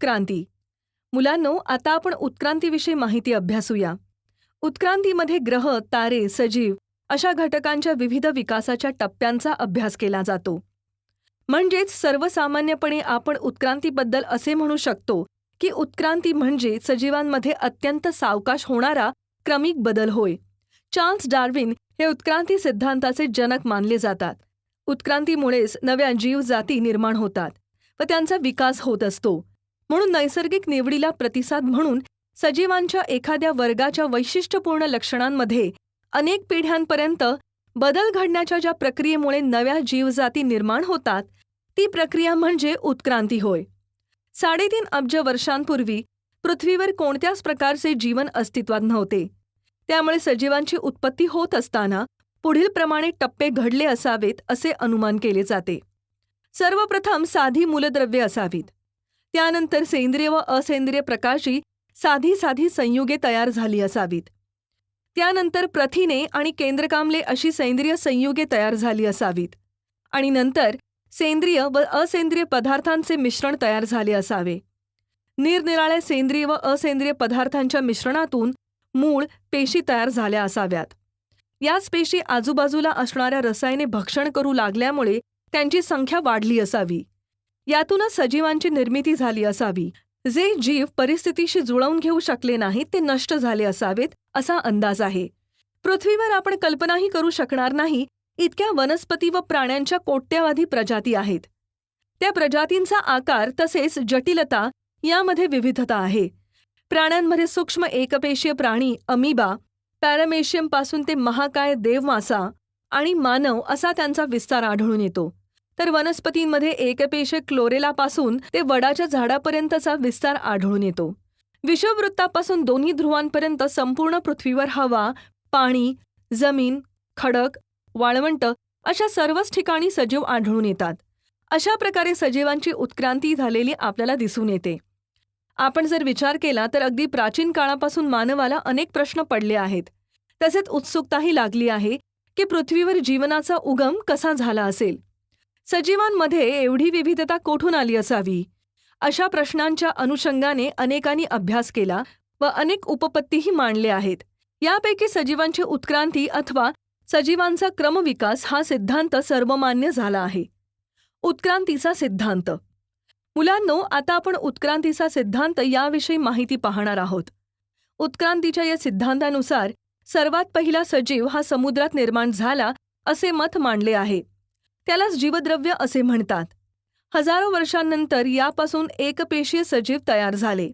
उत्क्रांती. मुलांनो आता आपण उत्क्रांतीविषयी माहिती अभ्यासूया. उत्क्रांतीमध्ये ग्रह तारे सजीव अशा घटकांच्या विविध विकासाच्या टप्प्यांचा अभ्यास केला जातो. म्हणजेच सर्वसामान्यपणे आपण उत्क्रांतीबद्दल असे म्हणू शकतो की उत्क्रांती म्हणजे सजीवांमध्ये अत्यंत सावकाश होणारा क्रमिक बदल होय. चार्ल्स डार्विन हे उत्क्रांती सिद्धांताचे जनक मानले जातात. उत्क्रांतीमुळेच नव्या जीवजाती निर्माण होतात व त्यांचा विकास होत असतो. म्हणून नैसर्गिक निवडीला प्रतिसाद म्हणून सजीवांच्या एखाद्या वर्गाच्या वैशिष्ट्यपूर्ण लक्षणांमध्ये अनेक पिढ्यांपर्यंत बदल घडण्याच्या ज्या प्रक्रियेमुळे नव्या जीवजाती निर्माण होतात ती प्रक्रिया म्हणजे उत्क्रांती होय. साडेतीन अब्ज वर्षांपूर्वी पृथ्वीवर कोणत्याच प्रकारचे जीवन अस्तित्वात नव्हते. त्यामुळे सजीवांची उत्पत्ती होत असताना पुढीलप्रमाणे टप्पे घडले असावेत असे अनुमान केले जाते. सर्वप्रथम साधी मूलद्रव्ये असावीत. त्यानंतर सेंद्रिय व असेंद्रिय प्रकाशी साधी साधी संयुगे तयार झाली असावीत. त्यानंतर प्रथिने आणि केंद्रकामले अशी सेंद्रिय संयुगे तयार झाली असावीत. आणि नंतर सेंद्रिय व असेंद्रिय पदार्थांचे मिश्रण तयार झाले असावे. निरनिराळ्या सेंद्रिय व असेंद्रिय पदार्थांच्या मिश्रणातून मूळ पेशी तयार झाल्या असाव्यात. याच पेशी आजूबाजूला असणाऱ्या रसायने भक्षण करू लागल्यामुळे त्यांची संख्या वाढली असावी. यातूनच सजीवांची निर्मिती झाली असावी. जे जीव परिस्थितीशी जुळवून घेऊ शकले नाहीत ते नष्ट झाले असावेत असा अंदाज आहे. पृथ्वीवर आपण कल्पनाही करू शकणार नाही इतक्या वनस्पती व प्राण्यांच्या कोट्यावधी प्रजाती आहेत. त्या प्रजातींचा आकार तसेच जटिलता यामध्ये विविधता आहे. प्राण्यांमध्ये सूक्ष्म एकपेशीय प्राणी अमिबा पॅरामेशियमपासून ते महाकाय देवमासा आणि मानव असा त्यांचा विस्तार आढळून येतो. तर वनस्पतींमध्ये एकपेश क्लोरेलापासून ते वडाच्या झाडापर्यंतचा विस्तार आढळून येतो. विषववृत्तापासून दोन्ही ध्रुवांपर्यंत संपूर्ण पृथ्वीवर हवा पाणी जमीन खडक वाळवंट अशा सर्वच ठिकाणी सजीव आढळून येतात. अशा प्रकारे सजीवांची उत्क्रांती झालेली आपल्याला दिसून येते. आपण जर विचार केला तर अगदी प्राचीन काळापासून मानवाला अनेक प्रश्न पडले आहेत. तसेच उत्सुकताही लागली आहे की पृथ्वीवर जीवनाचा उगम कसा झाला असेल. सजीवांमध्ये एवढी विविधता कोठून आली असावी? अशा प्रश्नांच्या अनुषंगाने अनेकांनी अभ्यास केला व अनेक उपपत्तीही मांडले आहेत. यापैकी सजीवांची उत्क्रांती अथवा सजीवांचा क्रमविकास हा सिद्धांत सर्वमान्य झाला आहे. उत्क्रांतीचा सिद्धांत. मुलांनो आता आपण उत्क्रांतीचा सिद्धांत याविषयी माहिती पाहणार आहोत. उत्क्रांतीच्या या सिद्धांतानुसार सर्वात पहिला सजीव हा समुद्रात निर्माण झाला असे मत मांडले आहे. त्यालाच जीवद्रव्य असे म्हणतात. हजारो वर्षांनंतर यापासून एकपेशीय सजीव तयार झाले.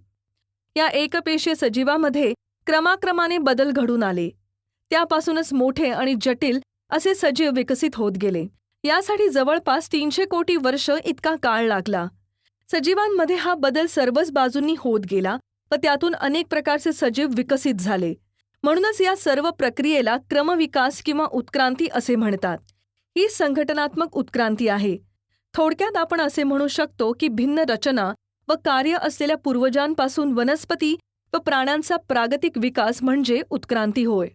या एकपेशीय सजीवामध्ये क्रमाक्रमाने बदल घडून आले. त्यापासूनच मोठे आणि जटिल असे सजीव विकसित होत गेले. यासाठी जवळपास तीनशे कोटी वर्ष इतका काळ लागला. सजीवांमध्ये हा बदल सर्वच बाजूंनी होत गेला व त्यातून अनेक प्रकारचे सजीव विकसित झाले. म्हणूनच या सर्व प्रक्रियेला क्रमविकास किंवा उत्क्रांती असे म्हणतात. ही संघटनात्मक उत्क्रांती आहे. थोडक्यात आपण असे म्हणू शकतो की भिन्न रचना व कार्य असलेल्या पूर्वजांपासून वनस्पती व प्राण्यांचा प्रागतिक विकास म्हणजे उत्क्रांती होय.